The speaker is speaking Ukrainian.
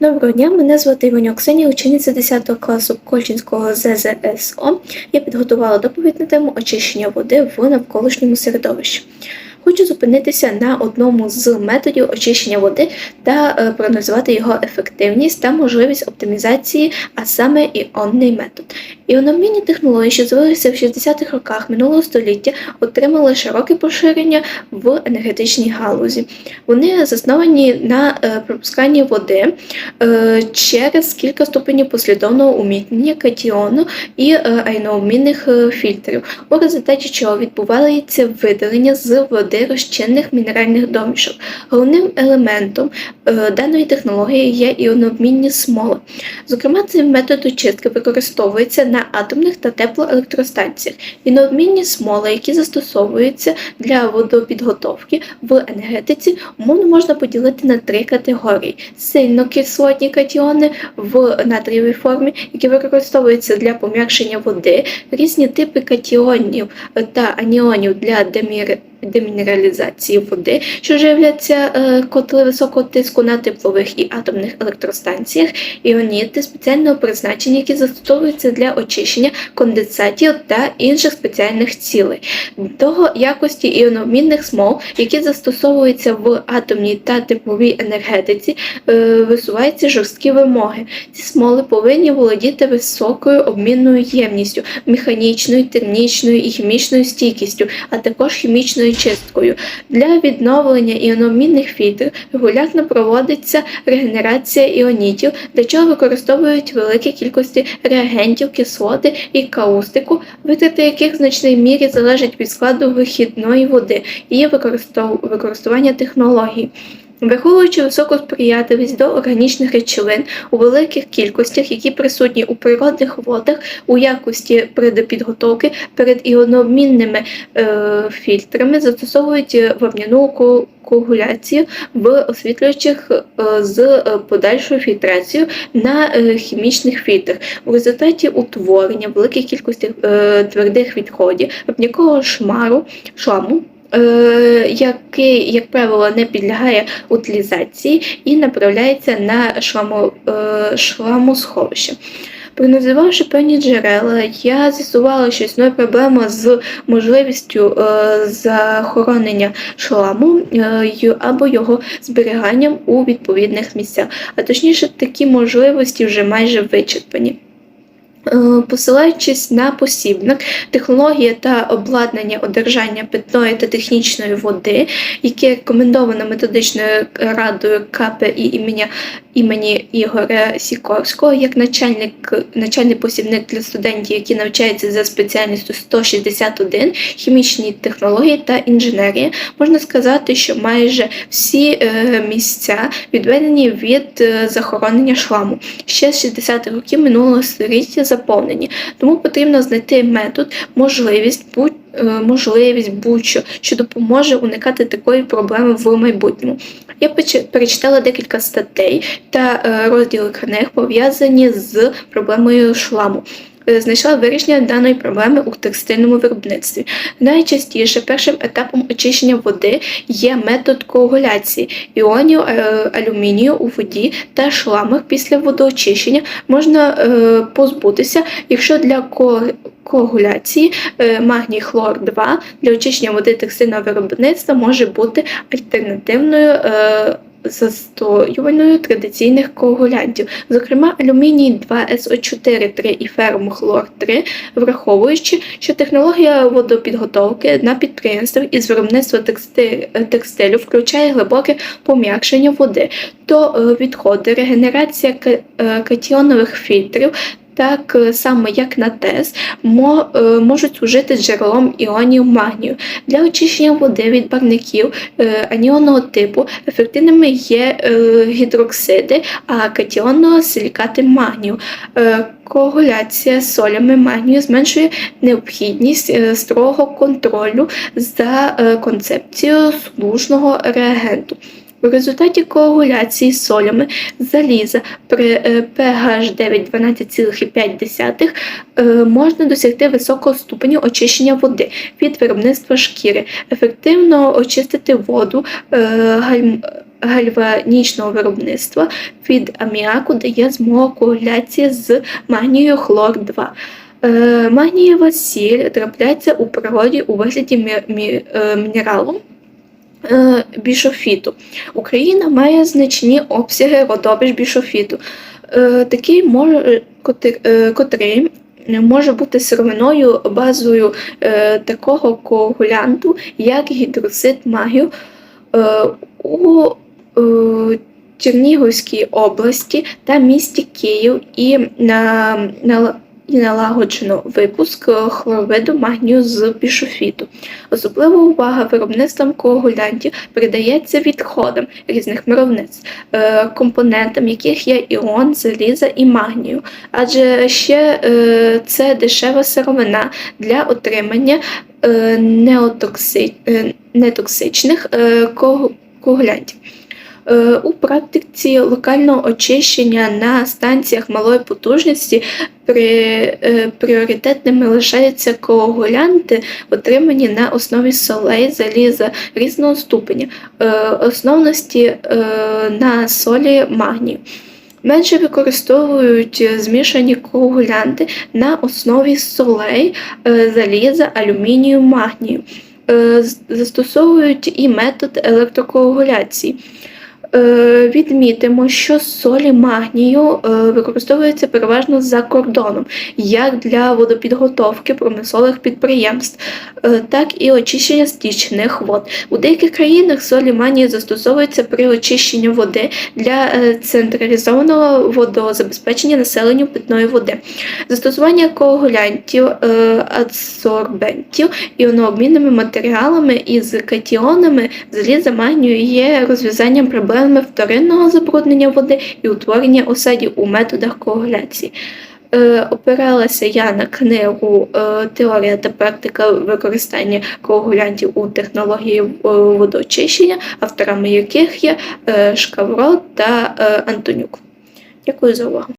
Доброго дня, мене звати Іваню Ксенія, учениця 10 класу Кольчинського ЗЗСО. Я підготувала доповідь на тему очищення води в навколишньому середовищі. Хочу зупинитися на одному з методів очищення води та е, проаналізувати його ефективність та можливість оптимізації, а саме іонний метод. Іономінні технології, що з'явилися в 60-х роках минулого століття, отримали широке поширення в енергетичній галузі. Вони засновані на е, пропусканні води е, через кілька ступенів послідовного умітнення катіону і айнообмінних е, фільтрів, у результаті чого відбувається видалення з води розчинних мінеральних домішок. Головним елементом е, даної технології є іонообмінні смоли. Зокрема, цей метод очистки використовується на атомних та теплоелектростанціях. Інообмінні смоли, які застосовуються для водопідготовки в енергетиці, умовно можна поділити на три категорії: сильно кислотні катіони в натрієвій формі, які використовуються для пом'якшення води, різні типи катіонів та аніонів для демір демінералізації води, що живляться е, котли високого тиску на теплових і атомних електростанціях, іоніти спеціального призначення, які застосовуються для очищення конденсатів та інших спеціальних цілей, до якості іономінних смол, які застосовуються в атомній та тепловій енергетиці, е, висуваються жорсткі вимоги. Ці смоли повинні володіти високою обмінною ємністю, механічною, термічною і хімічною стійкістю, а також хімічною чисткою. Для відновлення іономінних фільтрів регулярно проводиться регенерація іонітів, для чого використовують великі кількості реагентів, кислоти і каустику, витрати яких в значній мірі залежать від складу вихідної води і використов- використовування технологій. Враховуючи високу сприятливість до органічних речовин у великих кількостях, які присутні у природних водах у якості предпідготовки перед іонообмінними е, фільтрами, застосовують вапняну ко- коагуляцію в освітлюючих е, з е, подальшою фільтрацією на е, хімічних фільтрах. У результаті утворення великих кількостей твердих відходів вапнякового шмару шламу. Е, Який, як правило, не підлягає утилізації і направляється на шламо, е, шламосховище. Проаналізувавши певні джерела, я з'ясувала, що існує проблема з можливістю е, захоронення шламу або його зберіганням у відповідних місцях. А точніше, такі можливості вже майже вичерпані. Е, Посилаючись на посібник, технологія та обладнання одержання питної та технічної води, яке рекомендовано методичною радою КПІ імені, імені Ігоря Сікорського як начальник, начальний посібник для студентів, які навчаються за спеціальністю 161 хімічні технології та інженерія, можна сказати, що майже всі е, місця відведені від е, захоронення шламу. Ще з 60-х років минулого століття заповнені. Тому потрібно знайти метод, можливість будь е, можливість будь-що, що допоможе уникати такої проблеми в майбутньому. Я перечитала декілька статей та е, розділи книг, пов'язані з проблемою шламу. Е, Знайшла вирішення даної проблеми у текстильному виробництві. Найчастіше першим етапом очищення води є метод коагуляції іонів е, алюмінію у воді та шламах після водоочищення можна е, позбутися, якщо для коагуляції магній хлор 2 для очищення води текстильного виробництва може бути альтернативною. Застоювальною традиційних коагулянтів, зокрема алюміній 2СО4 3 і фермохлор 3, враховуючи, що технологія водопідготовки на підприємствах із виробництва текстилю включає глибоке пом'якшення води, то е, відходи, регенерація е, катіонових фільтрів. Так е, само, як на ТЕС, е, можуть служити джерелом іонів магнію. Для очищення води від парників е, аніонного типу ефективними є гідроксиди, а катіонного силікати магнію. Коагуляція солями магнію зменшує необхідність строгого контролю за концепцією служного реагенту. У результаті коагуляції солями заліза при pH 9 12,5 е, можна досягти високого ступеню очищення води від виробництва шкіри, ефективно очистити воду, е, гальванічного виробництва від аміаку дає змогу коагуляції з магнією хлор 2. Е, Магнієва сіль трапляється у природі у вигляді е, мінералу бішофіту. Україна має значні обсяги родовищ бішофіту. Е, Такий може, е, котрий може бути сировиною базою е, такого коагулянту, як гідрозид магію. Е, у е, Чернігівській області та місті Київ і, на, на, і налагоджено випуск е, хлоровиду магнію з пішофіту. Особлива увага виробництвам коагулянтів придається відходам різних виробництв, е, компонентам, яких є іон, заліза і магнію, адже ще е, це дешева сировина для отримання нетоксичних коагулянтів. Е, У практиці локального очищення на станціях малої потужності е, пріоритетними лишаються коагулянти, отримані на основі солей, заліза різного ступеня, е, основності на солі магнію. Менше використовують змішані коагулянти на основі солей, заліза, алюмінію, магнію. Застосовують і метод електрокоагуляції. Е, Відмітимо, що солі магнію е, використовуються переважно за кордоном, як для водопідготовки промислових підприємств, е, так і очищення стічних вод. У деяких країнах солі магнію застосовуються при очищенні води для централізованого водозабезпечення населенню питної води. Застосування коагулянтів, адсорбентів іонообмінними матеріалами із катіонами заліза магнію є розв'язанням проблеми вторинного забруднення води і утворення осадів у методах коагуляції. Е, опиралася я на книгу е, Теорія та практика використання коагулянтів у технології е, водоочищення, авторами яких є Шкавро та Антонюк. Дякую за увагу.